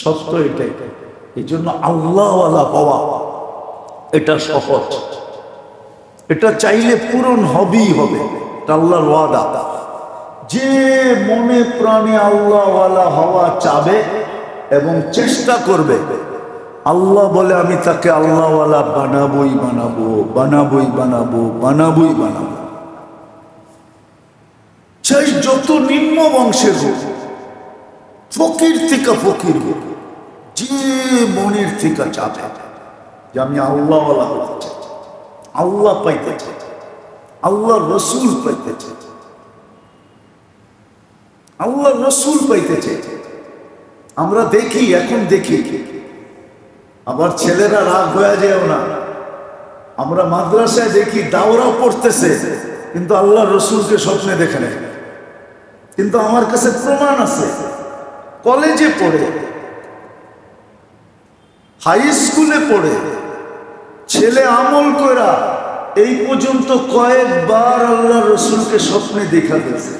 সত্য এটাই। এই জন্য আল্লাহওয়ালা পাওয়া, এটা সহজ। এটা চাইলে পূরণ হবেই হবে আল্লাহর ওয়াদা। যে মনে প্রাণে আল্লাহওয়ালা হওয়া চাবে এবং চেষ্টা করবে, আল্লাহ বলে, আমি তাকে আল্লাহওয়ালা বানাবই বানাবো বানাবই বানাবো বানাবই বানাবো। চাই যত নিম্ন বংশের হোক ফকির থেকে ফকির যে মনের থেকে চাবে যে আমি আল্লাহওয়ালা হতে আল্লাহ পাইতে চাই, আল্লাহ রসুল পাইতে চাই, আল্লাহ রসুল পাইতে চাই। আমরা দেখি, এখন দেখি। আবার ছেলেরা রাগ হয়ে যায়ও না। আমরা মাদ্রাসায় দেখি দাওরা পড়তেছে, কিন্তু আল্লাহ রসুলকে স্বপ্নে দেখে নেয় কিন্তু আমার কাছে প্রমাণ আছে। কলেজে পড়ে হাই স্কুলে পড়ে, ছেলে আমল করা, এই পর্যন্ত কয়েকবার আল্লাহ রসুলকে স্বপ্নে দেখা ফেলছে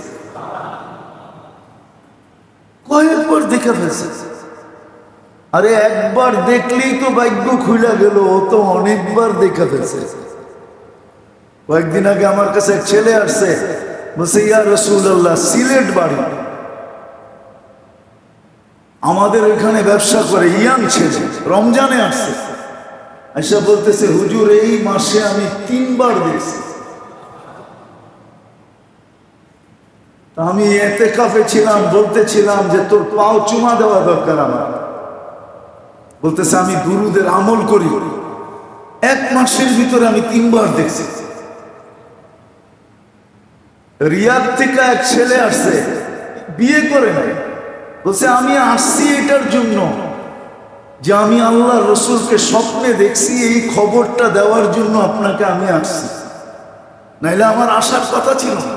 কয়েকবার দেখা ফেলছে আরে একবার দেখলেই তো ভাগ্য খুলে গেল, ও তো অনেকবার দেখা ফেলছে কয়েকদিন আগে আমার কাছে ছেলে আসছে, বলছে, ইয়া রসুল্লাহ সিলেট বাড়ি। আমাদের এখানে ব্যবসা করে, ইয়াং ছেলে, রমজানে আসছে। আইসা বলতেছে, হুজুর, এই মাসে আমি তিনবার দেখছি। তা আমি এতে কাফে ছিলাম, বলতেছিলাম যে, তোর পাও চুমা দেওয়া দরকার আমার। বলতেছে, আমি গুরুদের আমল করি। এক মাসের ভিতরে আমি তিনবার দেখছি। রিয়াদ থেকে এক ছেলে আসছে, বিয়ে করে নাই। বলছে, আমি আসছি এটার জন্য যে আমি আল্লাহ রসুলকে স্বপ্নে দেখছি, এই খবরটা দেওয়ার জন্য আপনাকে আমি আসছি। নাইলে আমার আসার কথা ছিল না।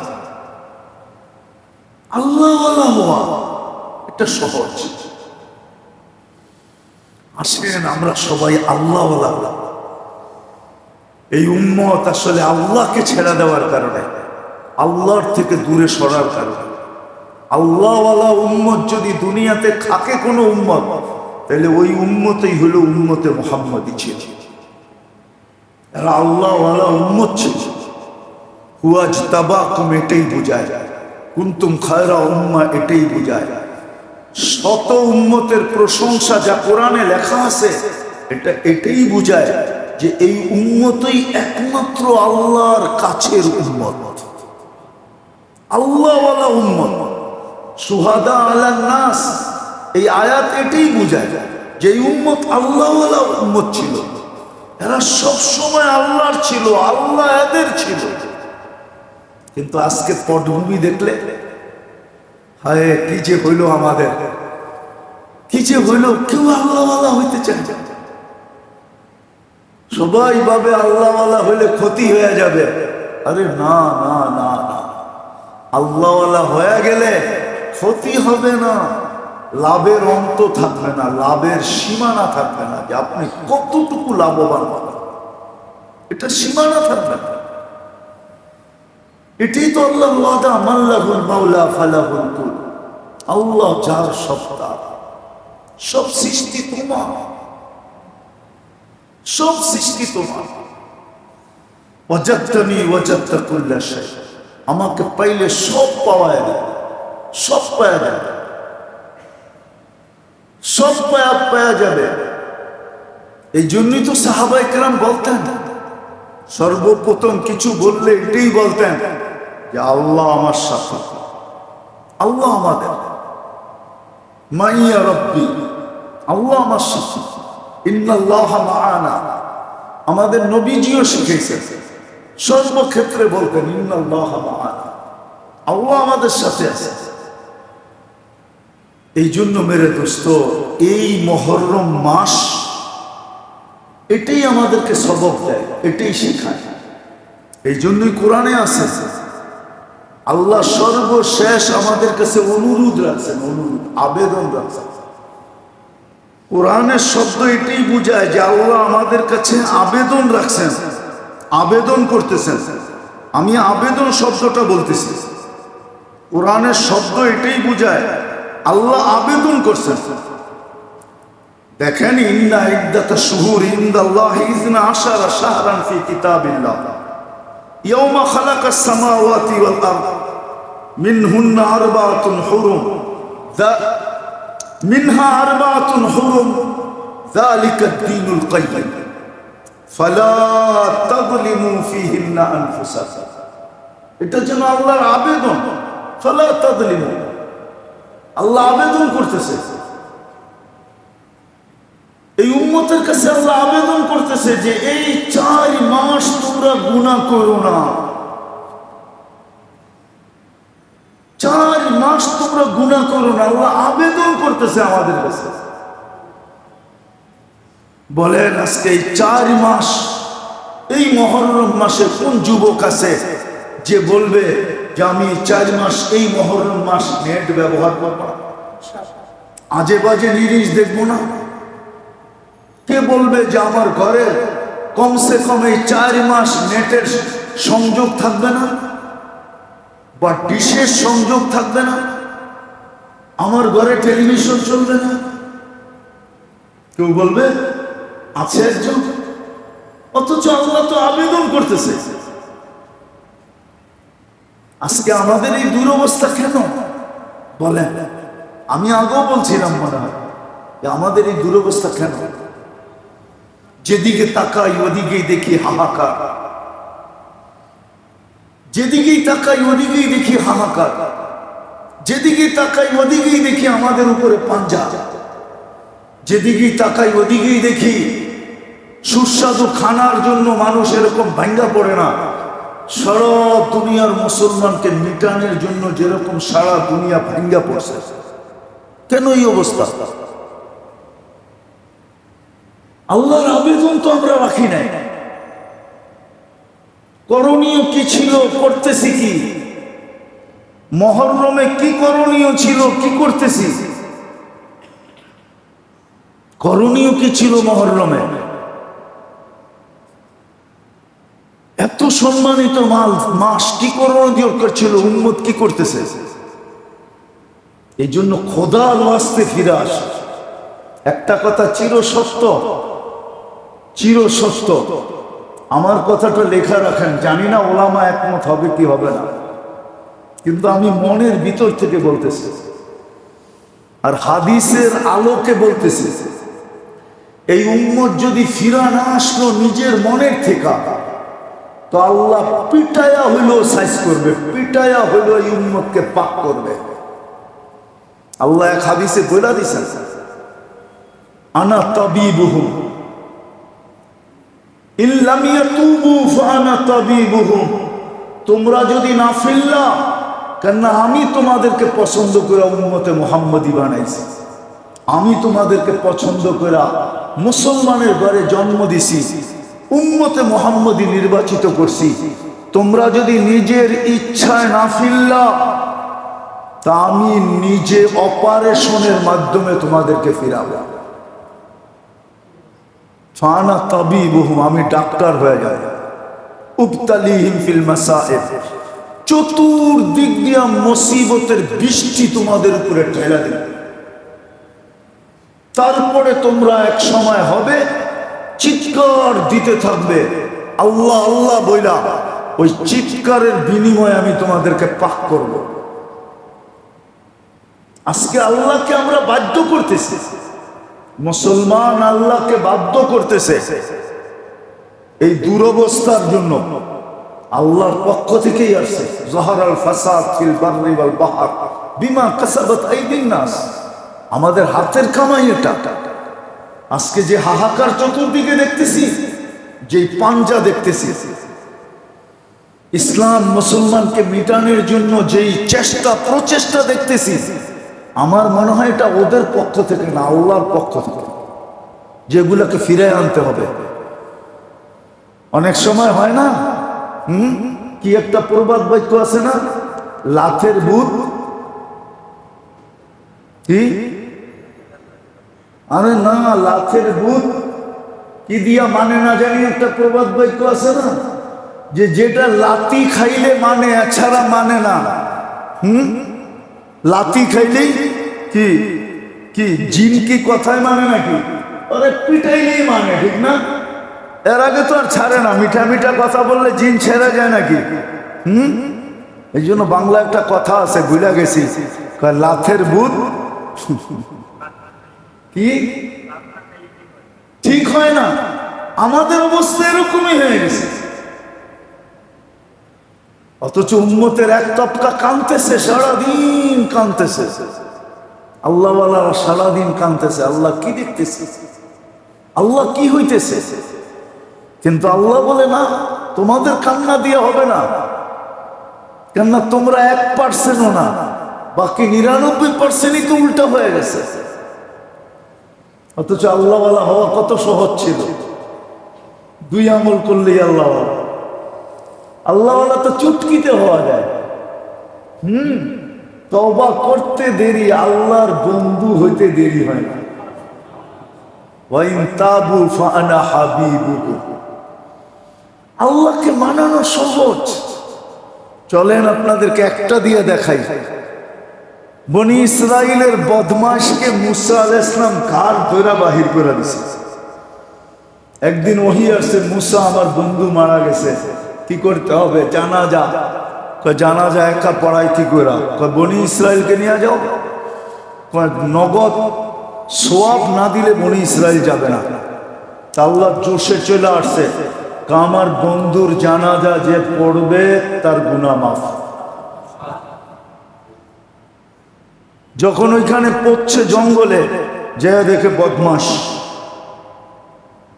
আল্লাহ হওয়া এটা সহজ। আসেন, আমরা সবাই আল্লাহ এই উম্মত আসলে আল্লাহকে ছেড়া দেওয়ার কারণে, আল্লাহর থেকে দূরে সরার কারণে। আল্লাহওয়ালা উম্মত যদি দুনিয়াতে থাকে কোনো উম্মত, তাহলে ওই উম্মতই হলো উম্মতে মোহাম্মদই ছিল। এরা আল্লাহওয়ালা উম্মত ছিল। হুয়াজ তাবাকুম এটাই বোঝায়, কুন্তুম খায়রা উম্মা এটাই বোঝায়। শত উম্মতের প্রশংসা যা কোরআনে লেখা আছে, এটা এটাই বোঝায় যে এই উম্মতই একমাত্র আল্লাহর কাছের উম্মত। আল্লাহওয়ালা উম্মত। সুহাদা আলা নাস। এই আয়াত এটাই বোঝায় যে উম্মত আল্লাহওয়ালা উম্মত ছিল। এরা সব সময় আল্লাহর ছিল, আল্লাহ এদের ছিল। কিন্তু আজকে পটভূমি দেখলে, হায়, কি যে হইল আমাদের। কি যে হইল, কেউ আল্লাহওয়ালা হইতে চায় সবাই ভাবে আল্লাহওয়ালা হইলে ক্ষতি হয়ে যাবে। আরে না না না না। আল্লাহওয়ালা হয়ে গেলে ক্ষতি হবে না। লাভের অন্ত থাকবে না, লাভের সীমানা থাকবে না যে আপনি কতটুকু লাভবান হবেন। এটা সীমানা থাকবে না। এটাই তো আল্লাহ ওয়াদা মাল্লাহুল মাওলা ফালাহুল আল্লাহ যার সত্তা সব সৃষ্টি তোমার। সব সৃষ্টি তোমার। ওয়াজাত্তানি ওয়াজাত্তা কুল্লা শাই। আমাকে পাইলে সব পাওয়া যাবে। সব পাওয়া যাবে। সব পায়া পাওয়া যাবে। এই জন্যই তো সাহাবাই কেরাম বলতেন, সর্বপ্রথম কিছু বললে এটাই বলতেন যে আল্লাহ আমার সাথে। আল্লাহ আমাদের। মাইয়া রব্বি, আল্লাহ আমার মাআনা। আমাদের নবীজিও শিখেছেন। সর্বক্ষেত্রে বলতেন, ইন্নাল্লাহ আল্লাহ আমাদের সাথে আছে। এই জন্য মেরে দোস্ত, এই মহরম মাস এটাই আমাদেরকে সবক দেয়, এটাই শেখায়। এই জন্যই কোরআনে আছে, আল্লাহ সর্বশেষ আমাদের কাছে অনুরোধ রাখছেন, অনুরোধ, আবেদন রাখছেন। কোরআনের শব্দ এটাই বোঝায় যে আল্লাহ আমাদের কাছে আবেদন রাখছেন, আবেদন করতেছেন। আমি আবেদন শব্দটা বলতেছি। কোরআনের শব্দ এটাই বোঝায় আল্লাহ আবেদন করছেন দেখেন ইন্না ইদ্দাতা শুহুর ইন্দাল্লাহি ইজনা আশারা শাহরান ফি কিতাবিল্লাহ ইয়াউমা খালাকাস সামাওয়াতি ওয়াল আরদ মিনহুন্না আরবাতুন হুরুম মিনহা আরবাতুন হুরুম যালিকা দ্বীনুল কাইয়্যিম ফালা তাযলিমু ফীহিন্না আনফুসাকুম এটা যেন আল্লাহর আবেদন ফালা তাযলিমু আল্লাহ আবেদন করতেছে। এই উম্মতের কাছে আল্লাহ আবেদন করতেছে যে এই চার মাস তোমরা গুণা করো না। চার মাস তোমরা গুণা করো না। আল্লাহ আবেদন করতেছে আমাদের কাছে। বলেন আজকে এই চার মাস, এই মহরম মাসে কোন যুবক আছে যে বলবে যে আমি চার মাস এই মহরম মাস নেট ব্যবহার করব না। আজে বাজে জিনিস দেখব না। কে বলবে যে আমার ঘরে কমসে কম এই চার মাস নেটের সংযোগ থাকবে না? বা ডিশের সংযোগ থাকবে না? আমার ঘরে টেলিভিশন চলবে না? কেউ বলবে, আছে একজন? অথচ আল্লাহ তো আবেদন করতেছে। আজকে আমাদের এই দুরবস্থা কেন? বলেন। আমি আগেও বলছিলাম আমাদের এই দুরবস্থা কেন? যেদিকে তাকাই, ওদিকেই দেখি হাহাকার। যেদিকেই তাকাই, ওদিকেই দেখি হাহাকার। যেদিকেই তাকাই, ওদিকেই দেখি আমাদের উপরে পাঞ্জা। যেদিকেই তাকাই, ওদিকেই দেখি সুস্বাদু খানার জন্য মানুষ এরকম ভাঙ্গা পড়ে না। সারা দুনিয়ার মুসলমানকে মিটানের জন্য যেরকম সারা দুনিয়া ভাঙ্গা পড়ছে, কেন এই অবস্থা? আল্লাহর আবেদন তো আমরা রাখি নাই। করণীয় কি ছিল, করতেছি কি? মহরমে কি করণীয় ছিল, কি করতেছি? করণীয় কি ছিল মহরমে এত সম্মানিত মাল মাস কি করণীয় ছিল উন্মত কি করতেছে? এই জন্য খোদার আসতে ফিরে আসে। একটা কথা চির সত্য চির সত্য আমার কথাটা লেখা রাখেন, জানি না ওলামা একমত হবে কি হবে না। কিন্তু আমি মনের ভিতর থেকে বলতেছি, আর হাদিসের আলোকে বলতেছি, এই উম্মত যদি ফিরা না আসলো নিজের মনের থেকে তো আল্লাহ পিটায়া হইলেও সাইজ করবে পিটায়া হইলেও এই উম্মতকে পাক করবে। আল্লাহ এক হাদিসে বইলা দিছেন, আনা তাবিবুহুম ইল্লাম তোমরা যদি না ফিরলা, কেননা আমি তোমাদেরকে পছন্দ করে উম্মতে মোহাম্মদী বানাইছি। আমি তোমাদেরকে পছন্দ করে মুসলমানের ঘরে জন্ম দিছি। উম্মতে মোহাম্মদী নির্বাচিত করছি। তোমরা যদি নিজের ইচ্ছায় না ফিরলা, তা আমি নিজে অপারেশনের মাধ্যমে তোমাদেরকে ফিরাবো। ফানা তবি বহুম আমি ডাক্তার হয়ে যাই। উবতালিহিম ফিল মাসাইব চতুর্দিক দিয়া মুসিবতের বৃষ্টি তোমাদের উপরে ঠেলা দিবে। তারপরে তোমরা এক সময় হবে চিৎকার দিতে থাকবে। আল্লাহ আল্লাহ বইলা, ওই চিৎকারের বিনিময়ে আমি তোমাদেরকে পাক করব। আজকে আল্লাহকে আমরা বাধ্য করতেছি। মুসলমান আল্লাহকে বাধ্য করতেছে। এই দুরবস্থার জন্য আল্লাহর পক্ষ থেকেই আসছে, জহর আল ফাসাদ বাহর বিমা কাসাবাত আমাদের হাতের কামাই এটা। আজকে যে হাহাকার চতুর্দিকে দেখতেছি যে পাঞ্জা দেখতেছি, ইসলাম মুসলমানকে মিটানোর জন্য যেই চেষ্টা, প্রচেষ্টা দেখতেছি, আমার মনে হয় এটা ওদের পক্ষ থেকে না, আল্লাহর পক্ষ থেকে, যেগুলোকে ফিরে আনতে হবে। অনেক সময় হয় না? হুম? কি একটা প্রবাদ বাক্য আছে না? লাথের ভূত। কি? আরে না লাথের ভূত কি দিয়া মানে না জানি একটা প্রবাদ বাক্য আছে না? যে যেটা লাতি খাইলে মানে এছাড়া মানে না। হুম? লাতি খাইলেই কি? কি, জিন কি কথায় মানে নাকি? ওরে পিটাইলেই মানে ঠিক না? এর আগে তো আর ছাড়ে না, মিঠা মিঠা কথা বললে জিন ছেড়ে যায় নাকি? হুম? এই জন্য বাংলা একটা কথা আছে ভুলে গেছি। লাথের বুধ? কি? ঠিক হয় না। আমাদের অবস্থা এরকমই হয়ে গেছে। অথচ উম্মতের এক তপকা কানতেছে সারাদিন কানতেছে আল্লাহওয়ালারা সারাদিন কানতেছে আল্লাহ কি দেখতেছে? আল্লাহ কি হইতেছে? কিন্তু আল্লাহ বলে, না, তোমাদের কান্না দিয়ে হবে না। কেননা তোমরা এক পার্সেন্টও না, বাকি নিরানব্বই পার্সেন্টই তো উল্টা হয়ে গেছে। অথচ আল্লাহওয়ালা হওয়া কত সহজ ছিল। দুই আমল করলেই আল্লাহওয়ালা আল্লাহওয়ালা তো চুটকিতে হওয়া যায়। হুম? তবা করতে দেরি, আল্লাহর বন্ধু হইতে দেরি হয় না। আল্লাহকে মানানো সহজ। চলেন আপনাদেরকে একটা দিয়ে দেখাই। বনি ইসরায়েলের বদমাশকে মুসা আল ইসলাম কার ধরা বাহির করে দিছে? একদিন ওহি আসছে, মুসা আমার বন্ধু মারা গেছে। কি করতে হবে? জানা যা জানা যা একা পড়াই কি করে বনি ইসরায়েলকে নিয়ে যাও। নগদ সোয়াব না দিলে বনি ইসরায়েল যাবে না। তা আল্লাহ জোশে চলে আসছে। আমার বন্ধুর জানাজা যে পড়বে, তার গুনা মাফ। যখন ওইখানে পড়ছে জঙ্গলে যে দেখে বদমাস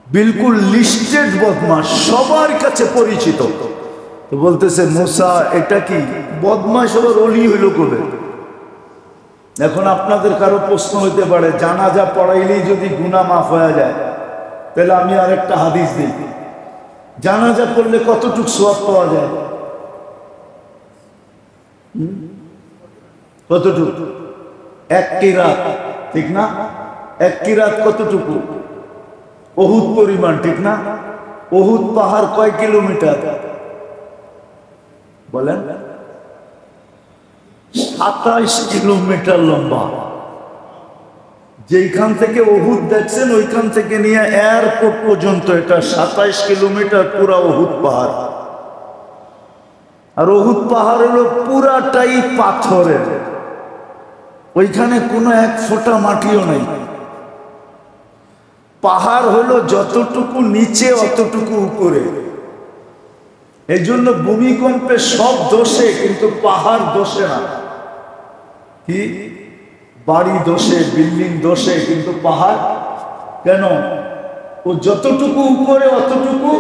বিলকুল লিস্টেড বদমাস সবার কাছে পরিচিত। বলতেছে, মুসা, এটা কি? বদমাস আবার অলি হইল কবে? এখন আপনাদের কারও প্রশ্ন হইতে পারে, জানাজা পড়াইলেই যদি গুনা মাফ হয়ে যায়। তাহলে আমি আরেকটা হাদিস দিই। জানাজা পড়লে কতটুক সোয়াব পাওয়া যায়? কতটুক? এক রাত, ঠিক না? এক রাত কতটুকু? বহুত পরিমাণ, ঠিক না? বহুত পাহাড় কয় কিলোমিটার? বলেন। সাতাইশ কিলোমিটার লম্বা। যেইখান থেকে অহুদ দেখছেন, ওইখান থেকে নিয়ে এয়ারপোর্ট পর্যন্ত এটা সাতাইশ কিলোমিটার পুরা অহুদ পাহাড়। আর অহুদ পাহাড় হলো পুরাটাই পাথরের। ওইখানে কোনো এক ফোঁটা মাটিও নেই। পাহাড় হলো যতটুকু নিচে, অতটুকু উপরে। এই জন্য ভূমিকম্পে সব দোষে, কিন্তু পাহাড় দোষে না। কি? বাড়ি দোষে, বিল্ডিং দোষে, কিন্তু পাহাড় কেন? ও যতটুকু উপরে, অতটুকু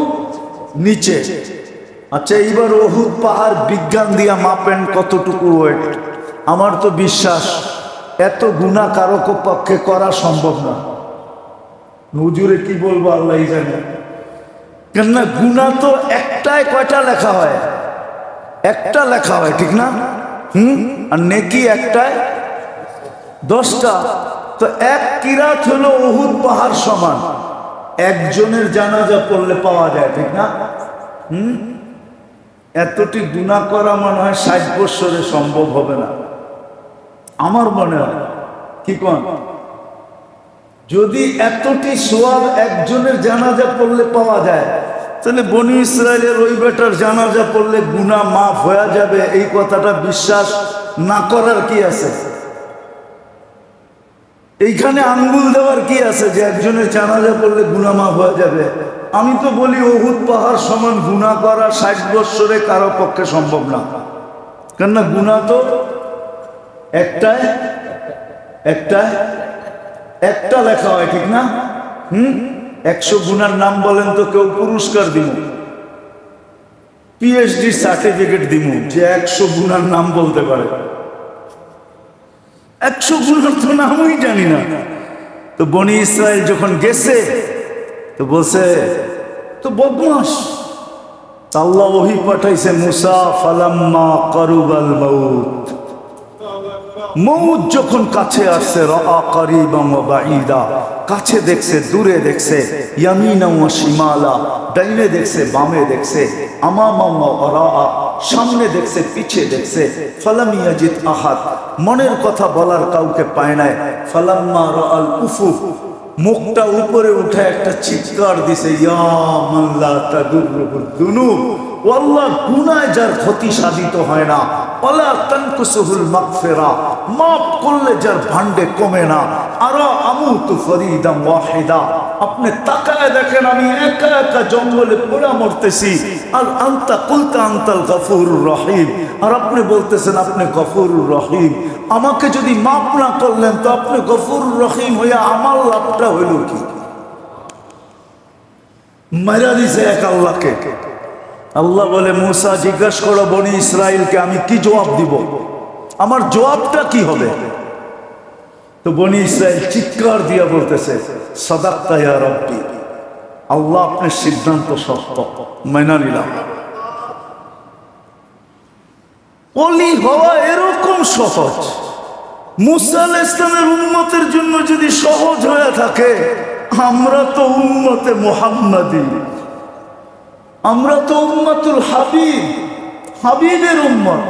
নিচে। আচ্ছা এইবার অহুদ পাহাড় বিজ্ঞান দিয়া মাপেন কতটুকু ওয়েট? আমার তো বিশ্বাস এত গুণা কারক পক্ষে করা সম্ভব না। হুজুরে কি বলব আল্লাহ জানে। কেননা গুণা তো একটাই কয়টা লেখা হয়? একটা লেখা হয়, ঠিক না? হুম? আর নেকি একটাই দশটা। তো এক কিরাত হলো অহুদ পাহাড় সমান। একজনের জানাজা পড়লে পাওয়া যায়, ঠিক না? হুম? এতটি গুণা করা মনে হয় ষাট বৎসরে সম্ভব হবে না। আমার মনে হয়। কি কন? যদি এতটি সোয়াব একজনের জানাজা পড়লে পাওয়া যায়, তাহলে বনি ইসরায়েলের ওই বেটার জানাজা পড়লে গুণা মাফ হয়ে যাবে, এই কথাটা বিশ্বাস না করার কি আছে? এইখানে আঙ্গুল দেওয়ার কি আছে যে একজনের জানাজা পড়লে গুণা মাফ হয়ে যাবে? আমি তো বলি অহুদ পাহাড় সমান গুণা করা ষাট বৎসরে কারও পক্ষে সম্ভব না। কেননা গুণা তো একটাই একটাই একটা লেখা হয়, ঠিক না? হুম? একশো গুণার নাম বলেন তো কেউ পুরস্কার দিব পিএইচডি সার্টিফিকেট দিব যে একশো গুণার নাম বলতে পারে। একশো গুণার তো নামই জানি না। তো বনি ইসরায়েল যখন গেছে, তো বলছে, তো বদমাস আল্লাহ ওহি পাঠাইছে, মুসা ফালাম্মা কারুবাল মৌত মৌত যখন কাছে আসছে কাছে দেখছে, দূরে দেখছে শিমালা, ডাইনে দেখছে, বামে দেখছে সামনে দেখছে, পিছে দেখছে, ফালাম ইয়াজিদ আহাদ। মনের কথা বলার কাউকে পায় নাই। ফালাম্মা রাআল উফুক মুখটা উপরে উঠে একটা চিৎকার দিছে, ইয়া মাল্লা তাদুররুহুদ দুনুব। আল্লাহ গুনায় যার ক্ষতি সাধিত হয় না। করলে যার কমে না। আপনি তাকায় দেখেন, আমি একা জঙ্গলে আর কুলতা আর আপনি বলতেছেন, আপনি গফুরুর রহিম। আমাকে যদি মাফ না করলেন, তো আপনি গফুরুর রহিম হইয়া আমার লাভটা হইল কি? মারা দিছে এক আল্লাহকে। আল্লাহ বলে, মুসা, জিজ্ঞাসা করো বনি ইসরায়েলকে আমি কি জবাব দিব? আমার জবাবটা কি হবে? তো বনি ইসরায়েল চিৎকার দিয়া বলতেছে সদাক্তা ইয়া রব্বি, আল্লাহ আপনার সিদ্ধান্ত সত্য, মেনা নিলাম। অলি হওয়া এরকম সহজ? মুসা আলাইহিস ইসলামের উন্মতের জন্য যদি সহজ হয়ে থাকে, আমরা তো উন্মতে মোহাম্মদী। আমরা তো উম্মাতুল হাবিব, হাবিবের উম্মত।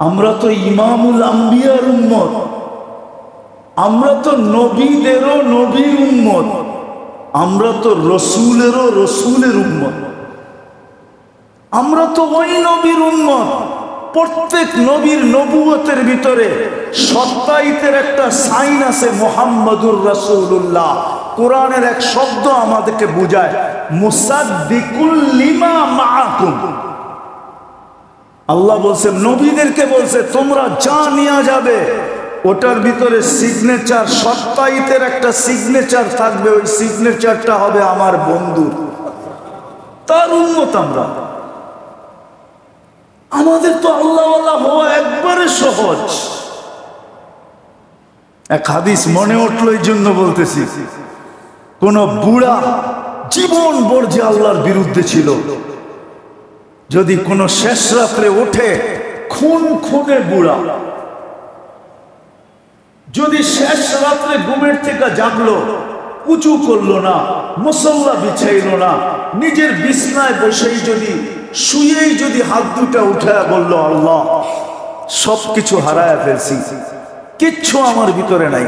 আমরা তো ইমামুল আম্বিয়ার উম্মত। আমরা তো নবীদেরও নবীর উম্মত। আমরা তো রসুলেরও রসুলের উম্মত। আমরা তো ওই নবীর উম্মত। প্রত্যেক নবীর নবুয়তের ভিতরে সত্তাইতের একটা সাইন আছে মোহাম্মদুর রসুল্লাহ কোরআনের এক শব্দ আমাদেরকে বুঝায়, মুসাদ্দিকুল লিমা মাআকুম। আল্লাহ বলছে, নবীদেরকে বলছে, তোমরা যা নিয়ে যাবে, ওটার ভিতরে সিগনেচার সত্তাইতের একটা সিগনেচার থাকবে, ওই সিগনেচারটা হবে আমার বন্ধুর। তার উন্মত আমরা। আমাদের তো আল্লাহ আল্লাহ হওয়া একবারে সহজ। এক হাদিস মনে উঠল এই জন্য বলতেছি। কোন বুড়া জীবন বর্জে আল্লাহর বিরুদ্ধে ছিল। যদি কোন শেষ রাত্রে ওঠে খুন খুনে বুড়া, যদি শেষ রাত্রে ঘুমের থেকে জাগলো, উঁচু করল না, মুসল্লা বিছাইলো না, নিজের বিছনায় বসেই যদি, শুয়েই যদি হাত দুটা উঠায় বলল, আল্লাহ সব কিছু হারায় ফেলছি, কিচ্ছু আমার ভিতরে নাই।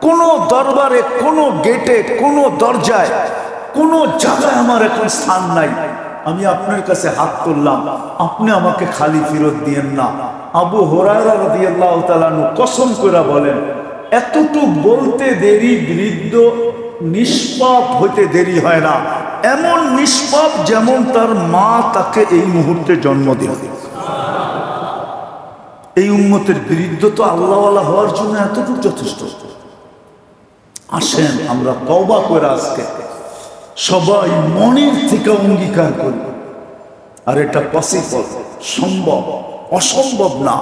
কোনো দরবারে, কোনো গেটে, কোনো দরজায়, কোনো জায়গায় আমার এখন স্থান নাই। আমি আপনার কাছে হাত তুললাম। আপনি আমাকে খালি ফেরত দিয়েন না। আবু তাআলা কসম করে বলেন, এতটুক বলতে দেরি বৃদ্ধ নিষ্পাপ হইতে দেরি হয় না। এমন নিষ্পাপ যেমন তার মা তাকে এই মুহূর্তে জন্ম দিল। এই উন্মতের বিরুদ্ধ তো আল্লাহওয়ালা হওয়ার জন্য এতটুকু যথেষ্ট। আসেন, আমরা তবা করে আজকে সবাই মনের থেকে অঙ্গীকার করি। আর এটা পসিবল সম্ভব, অসম্ভব না।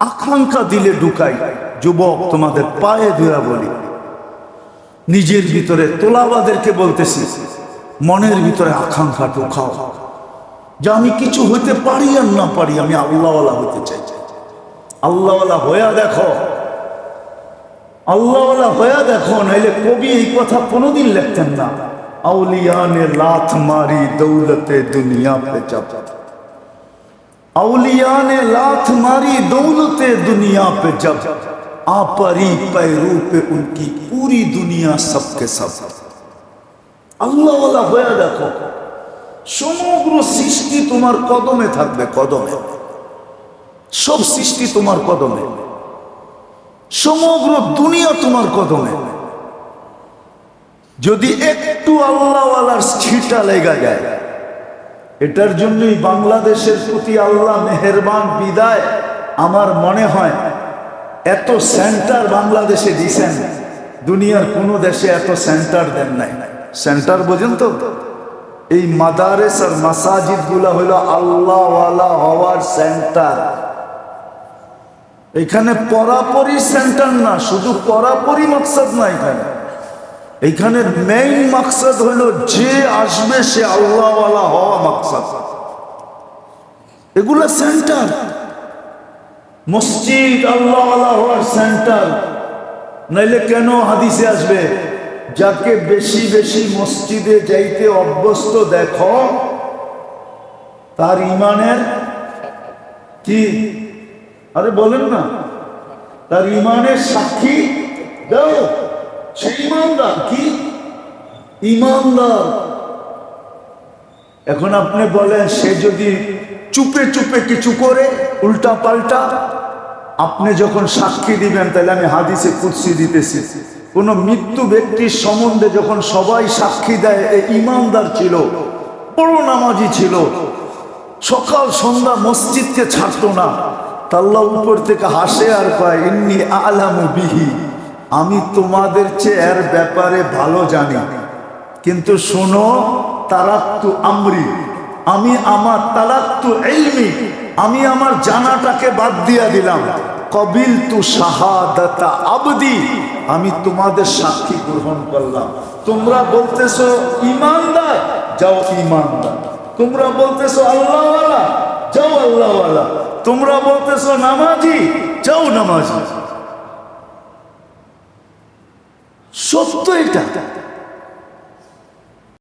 আকাঙ্ক্ষা দিলে ঢুকাই, যুবক তোমাদের পায়ে ধরা বলি। নিজের ভিতরে তোলাবাদেরকে বলতেছি, মনের ভিতরে আকাঙ্ক্ষা ঢুকাও। যে আমি কিছু হইতে পারি আর না পারি, আমি আল্লাহওয়ালা হইতে চাই। আল্লাহওয়ালা হইয়া দেখো আল্লাহওয়ালা হয়ে দেখো, নাইলে কবি এই কথা কোনোদিন লিখতেন না। আউলিয়ানে লাথ মারি দৌলতে দুনিয়া পে চাপা اولیاء نے لات ماری دولت دنیا پہ جب آپری پیرو پہ ان کی پوری دنیا আল্লাহ ওলা হয়ে দেখো, সমগ্র সৃষ্টি তোমার কদমে থাকবে, কদমে। সব সৃষ্টি তোমার কদমে। সমগ্র দুনিয়া তোমার কদমে। যদি একটু আল্লাহওয়ালার ছিটা লেগা যায়, এটার জন্যই বাংলাদেশের প্রতি আল্লাহ মেহেরবান, বিদায়। আমার মনে হয়, এত সেন্টার বাংলাদেশে দিছেন, দুনিয়ার কোনো দেশে এত সেন্টার দেন নাই। সেন্টার বোঝেন তো? এই মাদারেস আর মাসাজিদগুলা হলো আল্লাহওয়ালা হওয়ার সেন্টার। এখানে পরাপরি সেন্টার না, শুধু পরাপরি মকসদ না এখানে। এইখানের মেইন মাকসাদ হইল যে আসবে সে আল্লাহওয়ালা হওয়া মাকসাদ। এগুলা সেন্টার মসজিদ আল্লাহওয়ালা হওয়ার সেন্টার নাইলে কেন হাদিসে আসবে? যাকে বেশি বেশি মসজিদে যাইতে অভ্যস্ত দেখো, তার ইমানের কি? আরে বলেন না, তার ইমানের সাক্ষী দাও। ইমানদার কি? ইমানদার। এখন আপনি বলেন, সে যদি চুপে চুপে কিছু করে, উল্টা পাল্টা, আপনি যখন সাক্ষী দিবেন, তাহলে আমি হাদিসে কুৎসি দিতেছি। কোন মৃত্যু ব্যক্তির সম্বন্ধে যখন সবাই সাক্ষী দেয়, এ ইমানদার ছিল বড় নামাজি ছিল, সকাল সন্ধ্যা মসজিদকে ছাড়তো না। তাল্লা উপর থেকে হাসে আর কয়, ইন্নি আলামু বিহি। আমি তোমাদের চেয়ে এর ব্যাপারে ভালো জানি। কিন্তু শোনো তারাক্তু আমরি। আমি আমার তালাক্তু এলমি আমি আমার জানাটাকে বাদ দিয়া দিলাম। কবিল তু শাহাদাতা আবদি। আমি তোমাদের সাক্ষী গ্রহণ করলাম। তোমরা বলতেছো, ইমানদার? যাও ইমানদার। তোমরা বলতেছো, আল্লাহওয়ালা? যাও আল্লাহওয়ালা। তোমরা বলতেছো নামাজি যাও নামাজি। সত্য এটা।